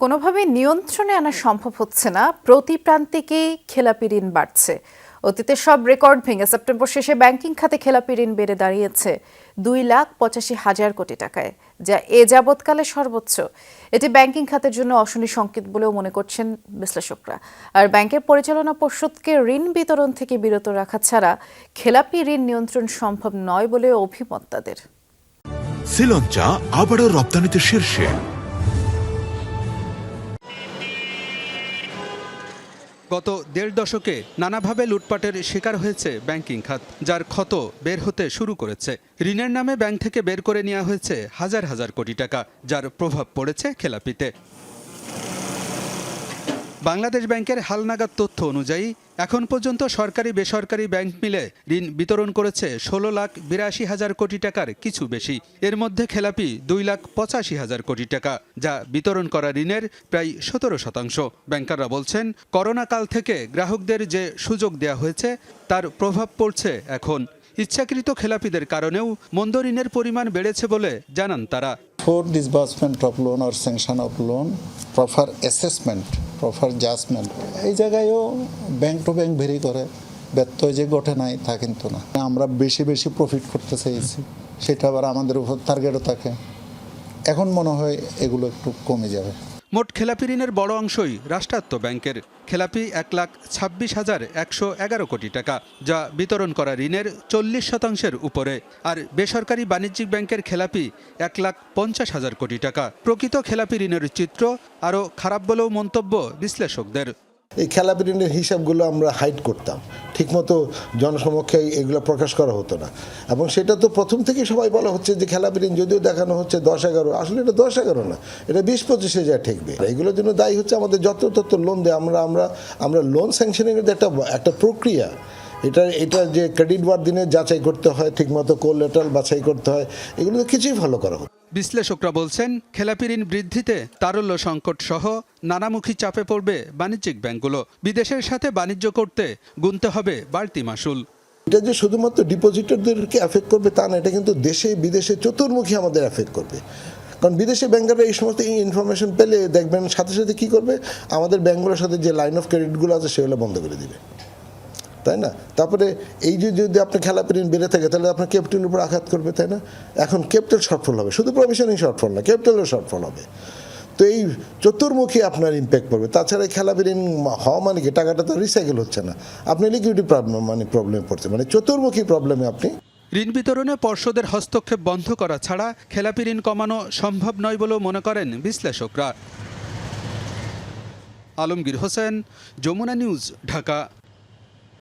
কোনোভাবে নিয়ন্ত্রণে আনা সম্ভব হচ্ছে না, প্রতি প্রান্তিকেই খেলাপি ঋণ বাড়ছে। অতীতে সব রেকর্ড ভেঙে সেপ্টেম্বর শেষে ব্যাংকিং খাতে খেলাপি ঋণ বেড়ে দাঁড়িয়েছে দুই লাখ পঁচাশি হাজার কোটি টাকায়, যা এ যাবৎকালে সর্বোচ্চ। এটি ব্যাংকিং খাতের জন্য অশনি সংকেত বলেও মনে করছেন বিশ্লেষকরা। আর ব্যাংকের পরিচালনা পর্ষদকে ঋণ বিতরণ থেকে বিরত রাখা ছাড়া খেলাপি ঋণ নিয়ন্ত্রণ সম্ভব নয় বলে অভিমত তাদের। শ্রীলঞ্চা আবারও রপ্তানিতে শীর্ষে। গত দেড় দশকে নানাভাবে লুটপাটের শিকার হয়েছে ব্যাংকিং খাত, যার ক্ষত বের হতে শুরু করেছে। ঋণের নামে ব্যাংক থেকে বের করে নেওয়া হয়েছে হাজার হাজার কোটি টাকা, যার প্রভাব পড়েছে খেলাপিতে। বাংলাদেশ ব্যাংকের হালনাগাদ তথ্য অনুযায়ী এখন পর্যন্ত সরকারি বেসরকারি ব্যাংক মিলে ঋণ বিতরণ করেছে ষোলো লাখ বিরাশি হাজার কোটি টাকার কিছু বেশি। এর মধ্যে খেলাপি দুই লাখ পঁচাশি হাজার কোটি টাকা যা বিতরণ করা ঋণের প্রায় সতেরো শতাংশ। ব্যাংকাররা বলছেন করোনা কাল থেকে গ্রাহকদের যে সুযোগ দেওয়া হয়েছে তার প্রভাব পড়ছে এখন। ইচ্ছাকৃত খেলাপিদের কারণেও মন্দ ঋণের পরিমাণ বেড়েছে বলে জানান তারা। For disbursement of loan or sanction of loan proper assessment, proper judgement এই জায়গায়ও ব্যাংক টু ব্যাংক ভেরি করে। ব্যর্থ যে ঘটে নাই, তা কিন্তু না। আমরা বেশি বেশি প্রফিট করতে চেয়েছি। সেটা আবার আমাদের উপর টার্গেটও থাকে। এখন মনে হয় এগুলো একটু কমে যাবে। মোট খেলাপি ঋণের বড় অংশই রাষ্ট্রায়ত্ত ব্যাংকের। খেলাপি এক লাখ ছাব্বিশ হাজার একশো এগারো কোটি টাকা, যা বিতরণ করা ঋণের চল্লিশ শতাংশের উপরে। আর বেসরকারি বাণিজ্যিক ব্যাংকের খেলাপি এক লাখ পঞ্চাশ হাজার কোটি টাকা। প্রকৃত খেলাপি ঋণের চিত্র আরও খারাপ বলেও মন্তব্য বিশ্লেষকদের। এই খেলাপি ঋণের হিসাবগুলো আমরা হাইড করতাম। ঠিকমতো জনসমক্ষে এগুলো প্রকাশ করা হতো না। এবং সেটা তো প্রথম থেকেই সবাই বলা হচ্ছে যে খেলা ঋণ যদিও দেখানো হচ্ছে দশ এগারো, আসলে এটা দশ এগারো না, এটা বিশ পঁচিশে যা ঠেকবে। এগুলোর জন্য দায়ী হচ্ছে আমাদের যত তত লোন দেয় আমরা আমরা আমরা লোন স্যাংশনিংয়ের একটা একটা প্রক্রিয়া এটা এটা যে ক্রেডিট বার দিনে যাচাই করতে হয় ঠিকমতো কোলেটাল বাছাই করতে হয় এগুলো কিছুই ভালো করা না। বিশ্লেষকরা বলছেন খেলাপি ঋণ বৃদ্ধিতে তারল্য সংকট সহ নানামুখী চাপে পড়বে বাণিজ্যিক ব্যাংকগুলো। বিদেশের সাথে বাণিজ্য করতে গুনতে হবে বাড়তি মাসুল। এটা যে শুধুমাত্র ডিপোজিটরদেরকে অ্যাফেক্ট করবে তা না এটা কিন্তু দেশে বিদেশে চতুর্মুখী আমাদের অ্যাফেক্ট করবে। কারণ বিদেশি ব্যাংকাররা এই সমস্ত ইনফরমেশন পেলে দেখবেন সাথে সাথে কি করবে? আমাদের ব্যাংকগুলোর সাথে যে লাইন অফ ক্রেডিটগুলো আছে সেগুলো বন্ধ করে দিবে। তাই না? তারপরে এই যে যদি আপনার খেলা ঋণ বেড়ে থাকে, তাহলে আপনার ক্যাপিটালের উপর আঘাত করবে, তাই না? এখন ক্যাপিটাল শর্টফল হবে, শুধু প্রভিশনিং শর্টফল না ক্যাপিটালের শর্টফল হবে। তো এই চতুর্মুখী আপনার ইম্প্যাক্ট পড়বে। তাছাড়া এই খেলা ঋণ হওয়া মানে কি? টাকাটা তো রিসাইকেল হচ্ছে না। আপনি লিকুইডিটি প্রবলেম মানে প্রবলেমে পড়ছে মানে চতুর্মুখী প্রবলেমে আপনি ঋণ বিতরণে পর্ষদের হস্তক্ষেপ বন্ধ করা ছাড়া খেলাপি ঋণ কমানো সম্ভব নয় বলেও মনে করেন বিশ্লেষকরা। আলমগীর হোসেন, যমুনা নিউজ, ঢাকা।